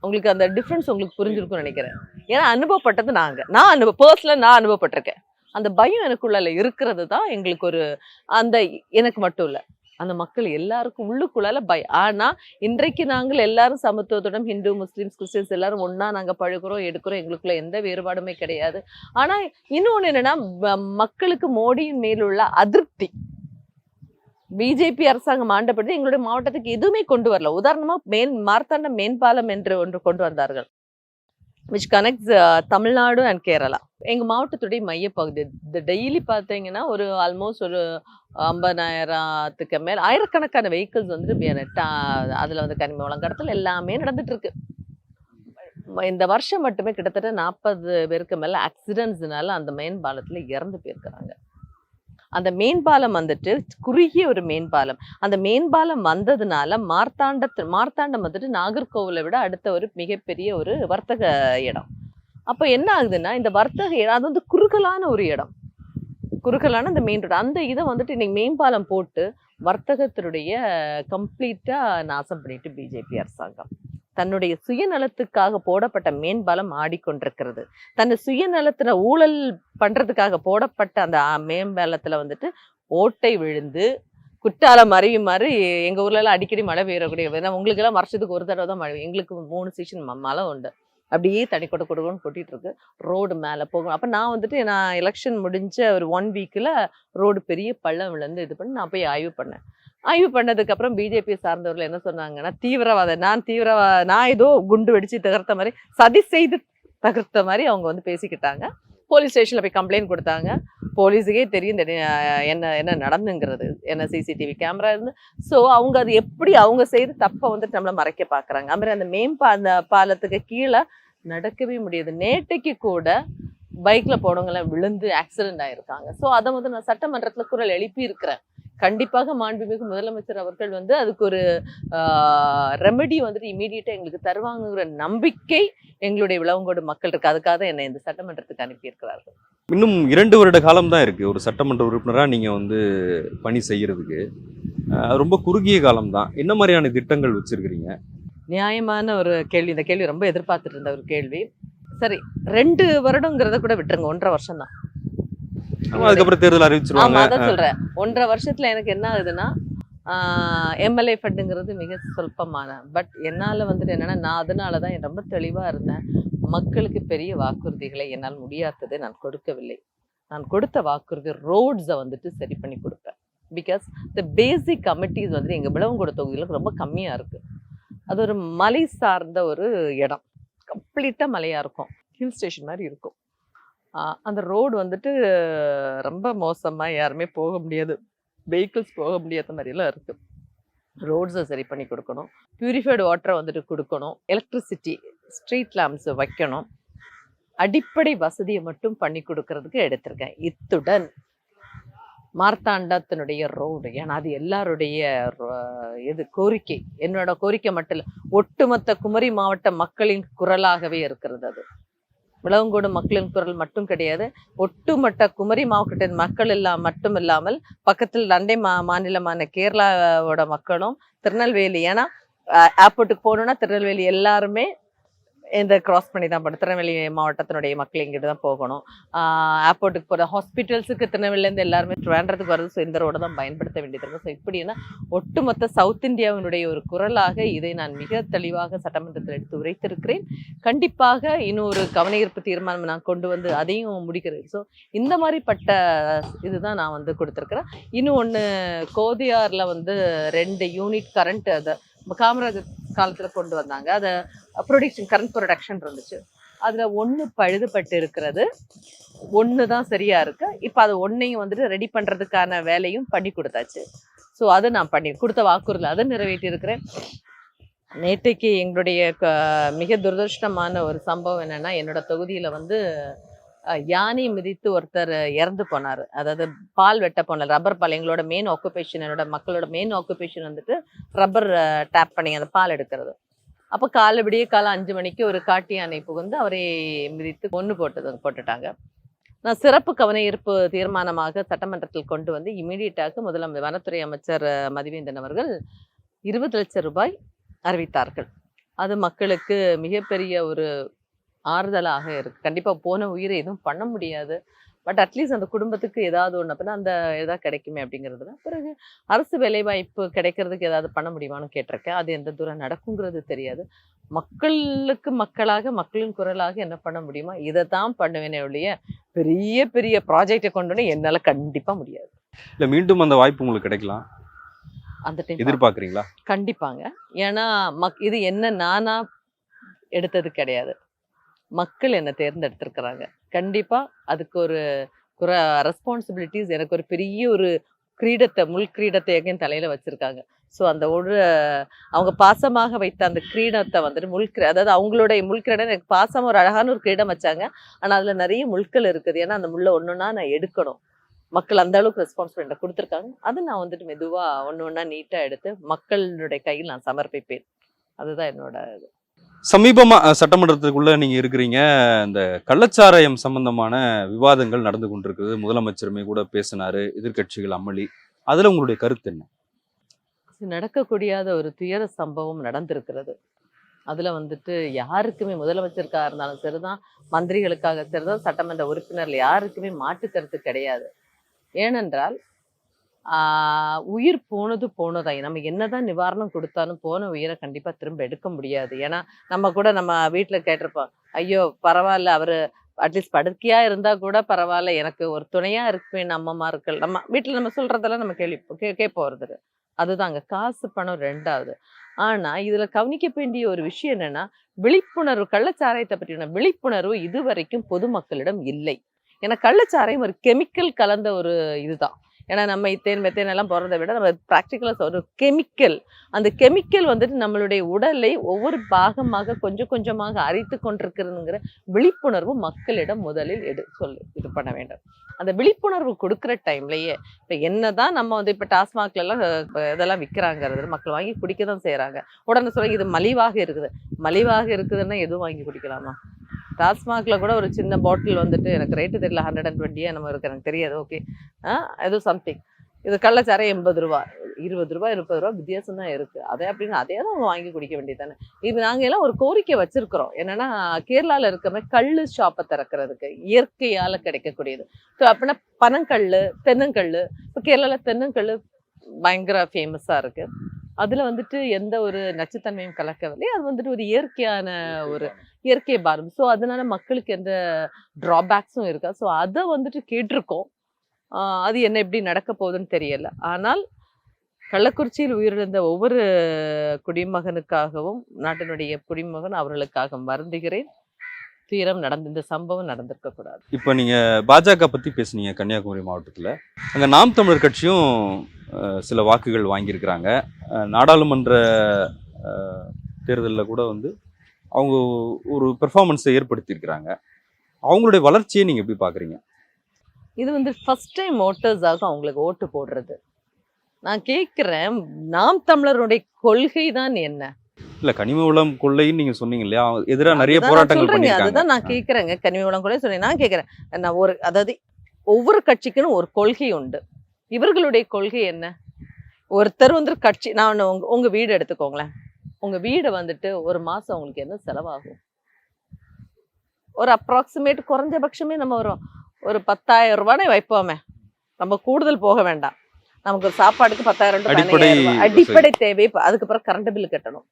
உங்களுக்கு அந்த டிஃப்ரென்ஸ் உங்களுக்கு புரிஞ்சிருக்கும்னு நினைக்கிறேன். ஏன்னா அனுபவப்பட்டது நாங்க. நான் அனுபவ பர்சனலாக நான் அனுபவப்பட்டிருக்கேன். அந்த பயம் எனக்குள்ளால இருக்கிறது தான் எங்களுக்கு ஒரு அந்த எனக்கு மட்டும் இல்லை. அந்த மக்கள் எல்லாருக்கும் உள்ளுக்குள்ளால பயம் ஆனா இன்றைக்கு நாங்கள் எல்லாரும் சமத்துவத்துடன் ஹிந்து முஸ்லிம்ஸ் கிறிஸ்டின்ஸ் எல்லாரும் ஒன்னா நாங்க பழகுறோம் எடுக்கிறோம் எங்களுக்குள்ள எந்த வேறுபாடுமே கிடையாது. ஆனா இன்னொன்னு என்னன்னா ம- மக்களுக்கு மோடியின் மேலுள்ள அதிருப்தி. பிஜேபி அரசாங்கம் ஆண்டபடி எங்களுடைய மாவட்டத்துக்கு எதுவுமே கொண்டு வரல. உதாரணமா மேன் மார்த்தாண்ட மேம்பாலம் என்று ஒன்று கொண்டு வந்தார்கள். Which connects Tamil Nadu and Kerala எங்கள் மாவட்டத்துடைய மையப்பகுதி. இந்த டெய்லி பார்த்தீங்கன்னா ஒரு ஆல்மோஸ்ட் ஒரு ஐம்பதாயிரத்துக்கு மேல் ஆயிரக்கணக்கான வெஹிக்கிள்ஸ் வந்துட்டு அதில் வந்து கனிம வளம் கடத்தல் எல்லாமே நடந்துட்டுருக்கு. இந்த வருஷம் மட்டுமே கிட்டத்தட்ட நாற்பது பேருக்கு மேலே ஆக்சிடென்ட்ஸ்னால அந்த மெயின் பாலத்தில் இறந்து போயிருக்கிறாங்க. அந்த மேம்பாலம் வந்துட்டு குறுகிய ஒரு மேம்பாலம் அந்த மேம்பாலம் வந்ததுனால மார்த்தாண்டத்து மார்த்தாண்டம் வந்துட்டு நாகர்கோவிலை விட அடுத்த ஒரு மிகப்பெரிய ஒரு வர்த்தக இடம். அப்போ என்ன ஆகுதுன்னா இந்த வர்த்தக இடம் அது வந்து குறுகலான ஒரு இடம். குறுகலான அந்த மெயின் ரோடு அந்த இதை வந்துட்டு இன்னைக்கு மேம்பாலம் போட்டு வர்த்தகத்தினுடைய கம்ப்ளீட்டாக நாசம் பண்ணிட்டு பிஜேபி அரசாங்கம். தன்னுடைய சுயநலத்துக்காக போடப்பட்ட மேம்பாலம் ஆடிக்கொண்டிருக்கிறது. தன்னை சுயநலத்துல ஊழல் பண்றதுக்காக போடப்பட்ட அந்த ஆ- மேம்பாலத்துல வந்துட்டு ஓட்டை விழுந்து குற்றாலம் அருவி மாதிரி எங்கள் ஊர்லலாம் அடிக்கடி மழை பெய்யக்கூடிய ஏன்னா உங்களுக்கெல்லாம் வருஷத்துக்கு ஒரு தடவை தான் மழை எங்களுக்கு மூணு சீசன் மழை உண்டு. அப்படியே தண்ணி கொட்ட கொடுக்கணும்னு கொட்டிட்டு இருக்கு ரோடு மேலே போகணும் அப்போ நான் வந்துட்டு நான் எலெக்ஷன் முடிஞ்ச ஒரு ஒன் வீக்கில் ரோடு பெரிய பள்ளம் விழுந்து இது பண்ணி நான் போய் ஆய்வு பண்ணேன். ஆய்வு பண்ணதுக்கு அப்புறம் பிஜேபி சார்ந்தவர்கள் என்ன சொன்னாங்கன்னா தீவிரவாத நான் தீவிரவாத நான் ஏதோ குண்டு வெடிச்சு தகர்த்த மாதிரி சதி செய்து தகர்த்த மாதிரி அவங்க வந்து பேசிக்கிட்டாங்க. போலீஸ் ஸ்டேஷனில் போய் கம்ப்ளைண்ட் கொடுத்தாங்க. போலீஸுக்கே தெரியும் இந்த என்ன என்ன நடந்துங்கிறது என்ன சிசிடிவி கேமரா இருந்து. ஸோ அவங்க அது எப்படி அவங்க செய்து தப்பை வந்துட்டு நம்மளை மறைக்க பார்க்குறாங்க அது மாதிரி அந்த மேம்பா அந்த பாலத்துக்கு கீழே நடக்கவே முடியாது. நேட்டைக்கு கூட பைக்கில் போனவங்களாம் விழுந்து ஆக்சிடென்ட் ஆகிருக்காங்க ஸோ அதை வந்து நான் சட்டமன்றத்தில் குரல் எழுப்பி இருக்கிறேன் கண்டிப்பாக மாண்புமிகு முதலமைச்சர் அவர்கள் வந்து அதுக்கு ஒரு ரெமெடி வந்துட்டு இமீடியட்டா எங்களுக்கு தருவாங்கங்கிற நம்பிக்கை எங்களுடைய விளவங்கோடு மக்கள் இருக்கு. அதுக்காக தான் என்னை இந்த சட்டமன்றத்துக்கு அனுப்பியிருக்கிறார்கள். இன்னும் இரண்டு வருட காலம் தான் இருக்கு ஒரு சட்டமன்ற உறுப்பினரா நீங்க வந்து பணி அது ரொம்ப குறுகிய காலம் தான். என்ன மாதிரியான திட்டங்கள் வச்சிருக்கிறீங்க? நியாயமான ஒரு கேள்வி. இந்த கேள்வி ரொம்ப எதிர்பார்த்துட்டு இருந்த ஒரு கேள்வி. சரி ரெண்டு வருடங்கிறத கூட விட்டுருங்க. ஒன்றரை வருஷம் தான் அதுக்கப்புறம் தேர்தல் அறிவிச்சிருவாங்க. அதான் சொல்றேன். ஒன்றரை வருஷத்துல எனக்கு என்ன ஆகுதுன்னா எம்எல்ஏ ஃபண்டுங்கிறது மிக சொல்பமான பட் என்னால வந்துட்டு என்னன்னா நான் அதனால தான் ரொம்ப தெளிவா இருந்தேன். மக்களுக்கு பெரிய வாக்குறுதிகளை என்னால் முடியாததை நான் கொடுக்கவில்லை. நான் கொடுத்த வாக்குறுதி ரோட்ஸை வந்துட்டு சரி பண்ணி கொடுப்பேன். பிகாஸ் த பேசிக் கமிட்டிஸ் வந்துட்டு எங்க விளவங்கோட தொகுதியில் ரொம்ப கம்மியா இருக்கு. அது ஒரு மலை சார்ந்த ஒரு இடம். கம்ப்ளீட்டா மலையா இருக்கும். ஹில் ஸ்டேஷன் மாதிரி இருக்கும். அந்த ரோடு வந்துட்டு ரொம்ப மோசமாக யாருமே போக முடியாது. வெஹிக்கிள்ஸ் போக முடியாத மாதிரிலாம் இருக்குது ரோட்ஸை சரி பண்ணி கொடுக்கணும். பியூரிஃபைடு வாட்டரை வந்துட்டு கொடுக்கணும். எலக்ட்ரிசிட்டி ஸ்ட்ரீட் லேம்ப்ஸ் வைக்கணும். அடிப்படை வசதியை மட்டும் பண்ணி கொடுக்கறதுக்கு எடுத்திருக்கேன். இத்துடன் மார்த்தாண்டத்தினுடைய ரோடு ஏன்னா அது எல்லாருடைய இது கோரிக்கை. என்னோட கோரிக்கை மட்டும் இல்லை ஒட்டுமொத்த குமரி மாவட்ட மக்களின் குரலாகவே இருக்கிறது அது. விளவங்கோடு மக்களின் குரல் மட்டும் கிடையாது. ஒட்டுமொட்ட குமரி மாவட்டத்தின் மக்கள் எல்லாம் மட்டும் இல்லாமல் பக்கத்தில் நண்டை மா மாநிலமான கேரளாவோட மக்களும் திருநெல்வேலி ஏன்னா ஏர்போர்ட்டுக்கு போகணுன்னா திருநெல்வேலி எல்லாருமே இந்த கிராஸ் பண்ணி தான் போகணும். திருநெல்வேலி மாவட்டத்தினுடைய மக்கள் இங்கிட்டு தான் போகணும். ஏர்போர்ட்டுக்கு போகிற ஹாஸ்பிட்டல்ஸுக்கு திருநெல்வேலியிலேருந்து எல்லாருமே ட்ரிவாண்டத்துக்கு வருது ஸோ இந்த ரோடை தான் பயன்படுத்த வேண்டியது இருக்கும் ஸோ இப்படின்னா ஒட்டுமொத்த சவுத் இந்தியாவினுடைய ஒரு குரலாக இதை நான் மிக தெளிவாக சட்டமன்றத்தில் எடுத்து உரைத்திருக்கிறேன். கண்டிப்பாக இன்னும் ஒரு கவனஈர்ப்பு தீர்மானம் நான் கொண்டு வந்து அதையும் முடிக்கிறேன். ஸோ இந்த மாதிரிப்பட்ட இதுதான் நான் வந்து கொடுத்துருக்குறேன். இன்னும் ஒன்று கோதியாரில் வந்து ரெண்டு யூனிட் கரண்ட் அதை காமராஜர் காலத்தில் கொண்டு வந்தாங்க. அதை ப்ரொடக்ஷன் கரண்ட் ப்ரொடக்ஷன் இருந்துச்சு. அதில் ஒன்று பழுதுபட்டு இருக்கிறது. ஒன்று தான் சரியாக இருக்கு. இப்போ அது ஒன்றையும் வந்துட்டு ரெடி பண்ணுறதுக்கான வேலையும் பண்ணி கொடுத்தாச்சு. ஸோ அதை நான் பண்ணி கொடுத்த வாக்குறுதியில் அதை நிறைவேற்றியிருக்கிறேன் நேற்றைக்கு எங்களுடைய க- மிக துரதிருஷ்டமான ஒரு சம்பவம் என்னென்னா என்னோட தொகுதியில் வந்து யானை மிதித்து ஒருத்தர் இறந்து போனார். அதாவது பால் வெட்ட போனார் ரப்பர் பால் எங்களோட மெயின் ஆக்குபேஷன் என்னோட மக்களோட மெயின் ஆக்குபேஷன் வந்துட்டு ரப்பர் டேப் பண்ணி அந்த பால் எடுக்கிறது. அப்போ காலை விடிய காலம் அஞ்சு மணிக்கு ஒரு காட்டு யானை புகுந்து அவரை மிதித்து கொன்று போட்டது போட்டுட்டாங்க. நான் சிறப்பு கவன ஈர்ப்பு தீர்மானமாக சட்டமன்றத்தில் கொண்டு வந்து இமீடியட்டாக முதலமை வனத்துறை அமைச்சர் மதிவேந்தன் அவர்கள் இருபது லட்சம் ரூபாய் அறிவித்தார்கள். அது மக்களுக்கு மிகப்பெரிய ஒரு ஆறுதலாக இருக்கு. கண்டிப்பா போன உயிரை எதுவும் பண்ண முடியாது. பட் அட்லீஸ்ட் அந்த குடும்பத்துக்கு ஏதாவது ஒன்று அப்படின்னா அந்த ஏதாவது கிடைக்குமே அப்படிங்கிறதுல. பிறகு அரசு வேலைவாய்ப்பு கிடைக்கிறதுக்கு ஏதாவது பண்ண முடியுமான்னு கேட்டிருக்கேன். அது எந்த தூரம் நடக்குங்கிறது தெரியாது. மக்களுக்கு மக்களாக மக்களின் குரலாக என்ன பண்ண முடியுமோ? இதை தான் பண்ணுவேனே ஒழிய பெரிய பெரிய ப்ராஜெக்டை கொண்டு வந்து என்னால கண்டிப்பா முடியாது. இல்ல மீண்டும் அந்த வாய்ப்பு உங்களுக்கு கிடைக்கலாம். அந்த டைம் எதிர்பார்க்கறீங்களா? கண்டிப்பாங்க. ஏன்னா மக் இது என்ன நானா எடுத்தது கிடையாது. மக்கள் என்னை தேர்ந்தெடுத்திருக்கிறாங்க. கண்டிப்பாக அதுக்கு ஒரு குற ரெஸ்பான்சிபிலிட்டிஸ் எனக்கு ஒரு பெரிய ஒரு கிரீடத்தை முள் கிரீடத்தை எங்கேயும் தலையில் வச்சுருக்காங்க. ஸோ அந்த ஒரு அவங்க பாசமாக வைத்த அந்த கிரீடத்தை வந்துட்டு முள்கிர அதாவது அவங்களுடைய முள்கிரீடம் எனக்கு பாசம் ஒரு அழகான ஒரு கிரீடம் வச்சாங்க. ஆனால் அதில் நிறைய முள்கள் இருக்குது. ஏன்னா அந்த முள்ளை ஒண்ணுன்னா நான் எடுக்கணும். மக்கள் அந்த அளவுக்கு ரெஸ்பான்சிபிலிட்டி கொடுத்துருக்காங்க. அது நான் வந்துட்டு மெதுவாக ஒன்று ஒன்றா நீட்டாக எடுத்து மக்களுடைய கையில் நான் சமர்ப்பிப்பேன். அதுதான் என்னோட இது. சமீபமா சட்டமன்றத்துக்குள்ளே சட்டமன்றத்துக்குள்ள நீங்க இருக்கிறீங்க. இந்த கள்ளச்சாராயம் சம்பந்தமான விவாதங்கள் நடந்து கொண்டிருக்குது. முதலமைச்சருமே கூட பேசினாரு. எதிர்க்கட்சிகள் அமளி. அதுல உங்களுடைய கருத்து என்ன? நடக்கக்கூடியாத ஒரு துயர சம்பவம் நடந்திருக்கிறது. அதில் வந்துட்டு யாருக்குமே முதலமைச்சருக்காக இருந்தாலும் சரிதான் மந்திரிகளுக்காக சரிதான் சட்டமன்ற உறுப்பினர்கள் யாருக்குமே மாற்று கருத்து கிடையாது. ஏனென்றால் உயிர் போனது போனதாய். நம்ம என்னதான் நிவாரணம் கொடுத்தாலும் போன உயிரை கண்டிப்பா திரும்ப எடுக்க முடியாது. ஏன்னா நம்ம கூட நம்ம வீட்டுல கேட்டிருப்போம் ஐயோ பரவாயில்ல அவரு அட்லீஸ்ட் படுக்கையா இருந்தா கூட பரவாயில்ல எனக்கு ஒரு துணையா இருப்பேன் இருக்கல் நம்ம வீட்டுல நம்ம சொல்றதெல்லாம் நம்ம கேள்வி கே கேட்போம் ஒருத்தர் அதுதாங்க காசு பணம் ரெண்டாவது. ஆனா இதுல கவனிக்க வேண்டிய ஒரு விஷயம் என்னன்னா விழிப்புணர்வு கள்ளச்சாராயத்தை பற்றின விழிப்புணர்வு இதுவரைக்கும் பொதுமக்களிடம் இல்லை. ஏன்னா கள்ளச்சாராயம் ஒரு கெமிக்கல் கலந்த ஒரு இதுதான். ஏன்னா நம்ம இத்தேன் மெத்தேன் எல்லாம் போகிறத விட நம்ம ப்ராக்டிக்கலாக ஒரு கெமிக்கல் அந்த கெமிக்கல் வந்துட்டு நம்மளுடைய உடலை ஒவ்வொரு பாகமாக கொஞ்சம் கொஞ்சமாக அரித்து கொண்டிருக்கிறதுங்கிற விழிப்புணர்வு மக்களிடம் முதலில் எடு சொல்லு இது பண்ண வேண்டும். அந்த விழிப்புணர்வு கொடுக்குற டைம்லயே இப்போ என்னதான் நம்ம வந்து இப்போ டாஸ்மாக்லலாம் இதெல்லாம் விற்கிறாங்கிறது மக்கள் வாங்கி குடிக்க தான் செய்கிறாங்க உடனே சொல்ல இது மலிவாக இருக்குது. மலிவாக இருக்குதுன்னா எதுவும் வாங்கி குடிக்கலாமா? டாஸ்மாகில் கூட ஒரு சின்ன பாட்டில் வந்துட்டு எனக்கு ரேட்டு தெரியல ஹண்ட்ரட் அண்ட் டுவெண்ட்டியாக நம்ம இருக்கு எனக்கு தெரியாது ஓகே ஏதோ சம்திங் இது கள்ளச்சாரம் எண்பது ரூபா இருபது ரூபா முப்பது ரூபா வித்தியாசம் தான் இருக்குது அதே அப்படின்னு அதே தான் வாங்கி குடிக்க வேண்டியதானே இது நாங்கள் எல்லாம் ஒரு கோரிக்கை வச்சிருக்கிறோம். என்னன்னா கேரளால இருக்கமே கல் ஷாப்பை திறக்கிறதுக்கு இயற்கையால கிடைக்கக்கூடியது. ஸோ அப்படின்னா பனங்கல் தென்னங்கல் இப்போ கேரளால தென்னங்கல் பயங்கர ஃபேமஸாக இருக்கு. அதில் வந்துட்டு எந்த ஒரு நச்சுத்தன்மையும் கலக்கவில்லை. அது வந்துட்டு ஒரு இயற்கையான ஒரு இயற்கை பாரம் ஸோ அதனால மக்களுக்கு எந்த ட்ராபேக்ஸும் இருக்கா ஸோ அதை வந்துட்டு கேட்டிருக்கோம். அது என்ன எப்படி நடக்க போகுதுன்னு தெரியல. ஆனால் கள்ளக்குறிச்சியில் உயிரிழந்த ஒவ்வொரு குடிமகனுக்காகவும் நாட்டினுடைய குடிமகன் அவர்களுக்காக வருந்துகிறேன். தீரம் நடந்த இந்த சம்பவம் நடந்திருக்க கூடாது. இப்போ நீங்க பாஜக பத்தி பேசுனீங்க கன்னியாகுமரி மாவட்டத்தில். அங்கே நாம் தமிழர் கட்சியும் சில வாக்குகள் வாங்கியிருக்கிறாங்க. நாடாளுமன்ற தேர்தலில் கூட வந்து அவங்க ஒரு பெர்ஃபார்மன்ஸை ஏற்படுத்தியிருக்கிறாங்க. அவங்களுடைய வளர்ச்சியை நீங்க எப்படி பாக்குறீங்க இது வந்து ஃபர்ஸ்ட் டைம் ஓட்டர்ஸாக அவங்களுக்கு ஓட்டு போடுறது. நான் கேட்குறேன் நாம் தமிழருடைய கொள்கை தான் என்ன? இல்ல கனிம வளம் கொள்ளைன்னு நீங்க சொன்னீங்க இல்லையா? எதிராக நிறைய போராட்டங்கள் சொல்றேங்க, பண்ணியிருக்காங்க. அதுதான் நான் கேட்குறேங்க. கனிம வளம் கூட சொன்னேன் நான் கேட்குறேன். நான் ஒரு அதாவது ஒவ்வொரு கட்சிக்குன்னு ஒரு கொள்கை உண்டு. இவர்களுடைய கொள்கை என்ன? ஒருத்தர் வந்து கட்சி நான் உங்க வீடு எடுத்துக்கோங்களேன். உங்க வீடு வந்துட்டு ஒரு மாசம் உங்களுக்கு என்ன செலவாகும்? ஒரு அப்ராக்சிமேட் குறைஞ்சபட்சமே நம்ம ஒரு ஒரு பத்தாயிரம் ரூபானே வைப்போமே. நம்ம கூடுதல் போக வேண்டாம். நமக்கு ஒரு சாப்பாடுக்கு பத்தாயிரம் ரூபாய். அடிப்படை தேவை. அதுக்கப்புறம் கரண்ட் பில் கட்டணும்.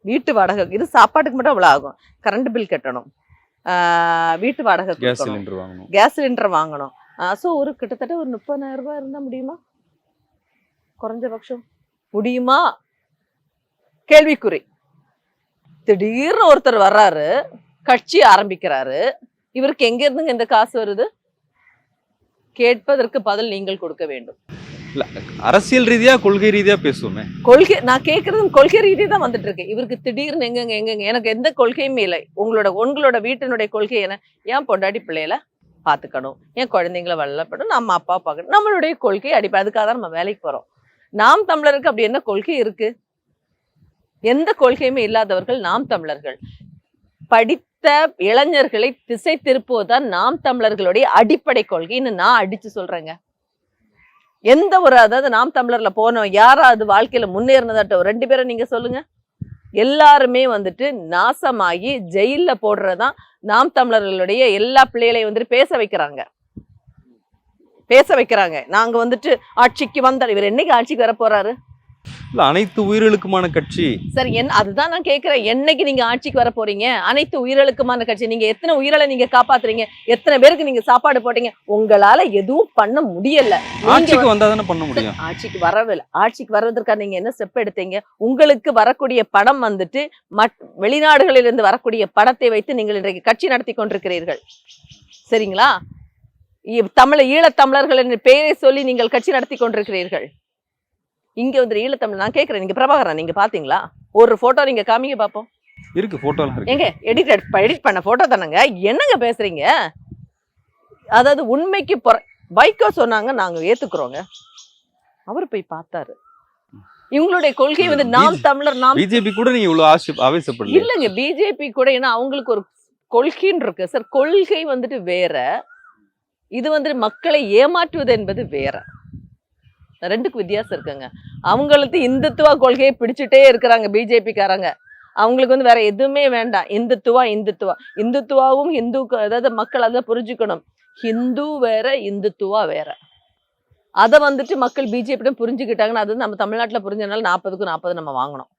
வீட்டு வாடகை இது சாப்பாட்டுக்கு மட்டும் அவ்வளோ ஆகும். கரண்ட் பில் கட்டணும். ஆஹ் வீட்டு வாடகை கேஸ் சிலிண்டர் வாங்கணும். கேஸ் சிலிண்டர் வாங்கணும். ஸோ ஒரு கிட்டத்தட்ட ஒரு முப்பதாயிரம் ரூபாய் இருந்தா முடியுமா? குறைஞ்சபட்சம். முடியுமா? கேள்விக்குறி. திடீர்னு ஒருத்தர் வர்றாரு கட்சி ஆரம்பிக்கிறாரு. இவருக்கு எங்க இருந்துங்க இந்த காசு வருது? கேட்பதற்கு பதில் நீங்கள் கொடுக்க வேண்டும். அரசியல் ரீதியா கொள்கை ரீதியா பேசுவோமே. கொள்கை நான் கேட்கறது கொள்கை ரீதி தான் வந்துட்டு இருக்கு இவருக்கு திடீர்னு எங்கங்க எங்கங்க எனக்கு எந்த கொள்கையுமே இல்லை. உங்களோட உங்களோட வீட்டினுடைய கொள்கை என்ன? ஏன் பொண்டாடி பிள்ளையில பார்த்துக்கணும் என் குழந்தைங்களை வளர்ப்படும் நம்ம அப்பா பார்க்கணும். நம்மளுடைய கொள்கை அடிப்படை. அதுக்காக தான் நம்ம வேலைக்கு போறோம். நாம் தமிழருக்கு அப்படி என்ன கொள்கை இருக்கு? எந்த கொள்கையுமே இல்லாதவர்கள் நாம் தமிழர்கள். படித்த இளைஞர்களை திசை திருப்புவதுதான் நாம் தமிழர்களுடைய அடிப்படை கொள்கைன்னு நான் அடிச்சு சொல்றேங்க. எந்த ஒரு அதாவது நாம் தமிழர்ல போனோம் யாராவது வாழ்க்கையில முன்னேறினதாட்ட ஒரு ரெண்டு பேரும் நீங்க சொல்லுங்க. எல்லாருமே வந்துட்டு நாசமாகி ஜெயில்ல போடுறதான் நாம் தமிழர்களுடைய எல்லா பிள்ளைகளையும் வந்துட்டு பேச வைக்கிறாங்க. பேச வைக்கிறாங்க. நாங்க வந்துட்டு ஆட்சிக்கு வந்த இவர் என்னைக்கு ஆட்சிக்கு வர போறாரு இல்ல அனைத்து உயிர்களுக்குமான கட்சி. சரி என்ன அதுதான் நான் கேக்குறேன் என்னைக்கு நீங்க ஆட்சிக்கு வர போறீங்க? அனைத்து உயிர்களுக்குமான கட்சி. நீங்க எத்தனை உயிர்களை நீங்க காப்பாத்துறீங்க? எத்தனை பேருக்கு நீங்க சாப்பாடு போட்டீங்க? உங்களால எதுவும் பண்ண முடியல. ஆட்சிக்கு வந்தா தானே பண்ண முடியும். ஆட்சிக்கு வரவில்லை. ஆட்சிக்கு வர்றதற்காக நீங்க என்ன ஸ்டெப் எடுத்தீங்க? உங்களுக்கு வரக்கூடிய படம் வந்துட்டு மட் வெளிநாடுகளிலிருந்து வரக்கூடிய படத்தை வைத்து நீங்கள் இன்றைக்கு கட்சி நடத்தி கொண்டிருக்கிறீர்கள். சரிங்களா? தமிழ ஈழத்தமிழர்கள் என்ற பெயரை சொல்லி நீங்கள் கட்சி நடத்தி கொண்டிருக்கிறீர்கள். இங்க வந்து ஈழத்தமிழ் நான் கேட்கிறேன் நீங்க பிரபாகரன் நீங்க பாத்தீங்களா? ஒரு போட்டோ நீங்க காமிங்க பாப்போம். இருக்கு போட்டோலாம் இருக்கு. எங்க? எடிட் எடிட் பண்ண போட்டோ தானங்க? என்னங்க பேசுறீங்க? அதாவது உண்மைக்கு பொற வைகோ சொன்னாங்க நாங்க ஏத்துக்கிறோங்க. அவர் போய் பார்த்தாரு. இவங்களுடைய கொள்கை வந்து நாம் தமிழர் நாம் பிஜேபி கூட நீங்க இவ்வளவு ஆவேசப்படல இல்லைங்க பிஜேபி கூட ஏன்னா அவங்களுக்கு ஒரு கொள்கைன்னு இருக்கு. சார் கொள்கை வந்துட்டு வேற. இது வந்துட்டு மக்களை ஏமாற்றுவது என்பது வேற. ரெண்டுக்கு வித்தியாசம் இருக்குங்க. அவங்களுக்கு இந்துத்துவ கொள்கையை பிடிச்சிட்டே இருக்கிறாங்க பிஜேபிக்காரங்க. அவங்களுக்கு வந்து வேற எதுவுமே வேண்டாம். இந்துத்துவா இந்துத்துவா. இந்துத்துவாவும் இந்து அதாவது மக்கள் அதை புரிஞ்சுக்கணும். ஹிந்து வேற இந்துத்துவா வேற. அதை வந்துட்டு மக்கள் பிஜேபியிடம் புரிஞ்சுக்கிட்டாங்கன்னா அது வந்து நம்ம தமிழ்நாட்டில் புரிஞ்சதுனால நாற்பதுக்கு நாற்பது நம்ம வாங்கணும்.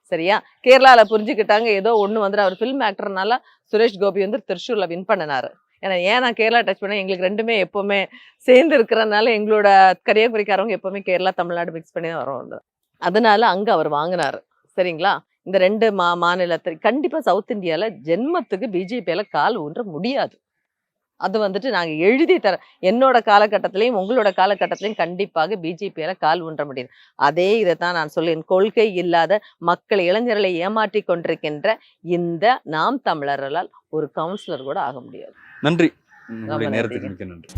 சரியா? கேரளாவில் புரிஞ்சுக்கிட்டாங்க. ஏதோ ஒன்று வந்துட்டு அவர் ஃபில்ம் ஆக்டர்னால சுரேஷ் கோபி வந்து திருச்சூரில் வின் பண்ணினாரு. ஏன்னா ஏன் நான் கேரளா டச் பண்ணேன்? எங்களுக்கு ரெண்டுமே எப்பவுமே சேர்ந்து இருக்கிறதுனால எங்களோட கன்னியாகுமரிக்காரவங்க எப்பவுமே கேரளா தமிழ்நாடு மிக்ஸ் பண்ணி தான் வரோம். அதனால அங்க அவர் வாங்கினாரு. சரிங்களா? இந்த ரெண்டு மா மாநிலத்தில் கண்டிப்பா சவுத் இந்தியால ஜென்மத்துக்கு பிஜேபியால கால் ஊன்ற முடியாது. அது வந்துட்டு நாங்கள் எழுதி தர என்னோட காலகட்டத்திலையும் உங்களோட காலகட்டத்திலையும் கண்டிப்பாக பிஜேபியால் கால் ஊன்ற முடியாது. அதே இதை தான் நான் சொல்லேன் கொள்கை இல்லாத மக்கள் இளைஞர்களை ஏமாற்றி கொண்டிருக்கின்ற இந்த நாம் தமிழர்களால் ஒரு கவுன்சிலர் கூட ஆக முடியாது. நன்றி உங்களுடைய நேரத்துக்கு. மிக்க நன்றி